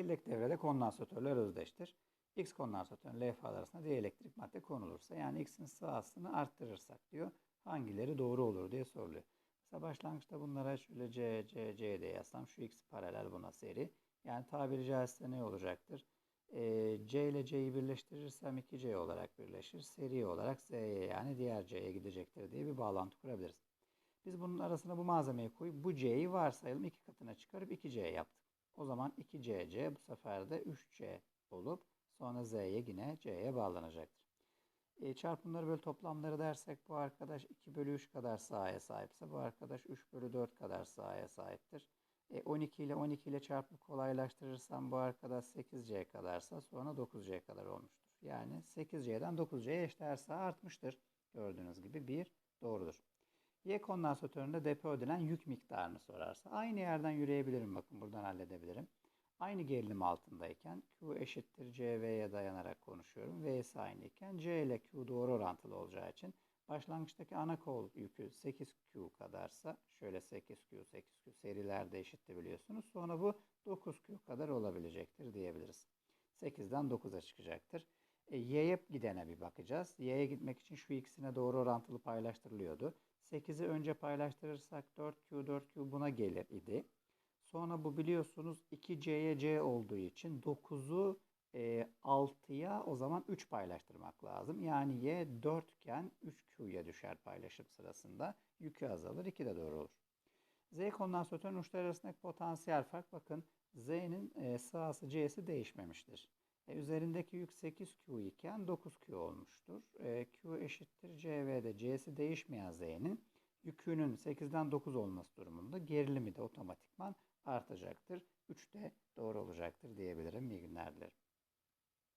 Çekirdek devrede kondansatörler özdeştir. X kondansatörün levhalar arasında dielektrik madde konulursa yani X'in sığasını arttırırsak diyor. Hangileri doğru olur diye soruluyor. Mesela başlangıçta bunlara şöyle C, C, C diye yazsam şu X paralel buna seri. Yani tabiri caizse ne olacaktır? Ee, C ile C'yi birleştirirsem 2C olarak birleşir. Seri olarak Z'ye yani diğer C'ye gidecektir diye bir bağlantı kurabiliriz. Biz bunun arasına bu malzemeyi koyup bu C'yi varsayalım iki katına çıkarıp 2C yaptık. O zaman 2CC bu sefer de 3C olup sonra Z'ye yine C'ye bağlanacaktır. E, çarpımları bölü toplamları dersek bu arkadaş 2 bölü 3 kadar sahaya sahipse bu arkadaş 3 bölü 4 kadar sahaya sahiptir. E, 12 ile 12 ile çarpıp kolaylaştırırsam bu arkadaş 8C kadarsa sonra 9C kadar olmuştur. Yani 8C'den 9C'ye eşdeğer saha artmıştır. Gördüğünüz gibi 1 doğrudur. Y kondansatöründe depo edilen yük miktarını sorarsa aynı yerden yürüyebilirim bakın buradan halledebilirim. Aynı gerilim altındayken Q eşittir CV'ye dayanarak konuşuyorum. V'si aynıyken C ile Q doğru orantılı olacağı için başlangıçtaki ana kol yükü 8Q kadarsa şöyle 8Q 8Q serilerde eşitti biliyorsunuz. Sonra bu 9Q kadar olabilecektir diyebiliriz. 8'den 9'a çıkacaktır. E, Y'ye gidene bir bakacağız. Y'ye gitmek için şu ikisine doğru orantılı paylaştırılıyordu. 8'i önce paylaştırırsak 4Q 4Q buna gelir idi. Sonra bu biliyorsunuz 2C'ye C olduğu için 9'u e, 6'ya o zaman 3 paylaştırmak lazım. Yani Y 4 iken 3Q'ya düşer paylaşım sırasında. Yükü azalır. 2 de doğru olur. Z kondansatörün uçları arasındaki potansiyel fark bakın Z'nin e, sağsı C'si değişmemiştir. E, üzerindeki yük 8Q iken 9Q olmuştur. E, Q eşittir CV'de C'si değişmeyen Z'nin yükünün 8'den 9 olması durumunda gerilimi de otomatikman artacaktır. 3 de doğru olacaktır diyebilirim. İyi günler dilerim.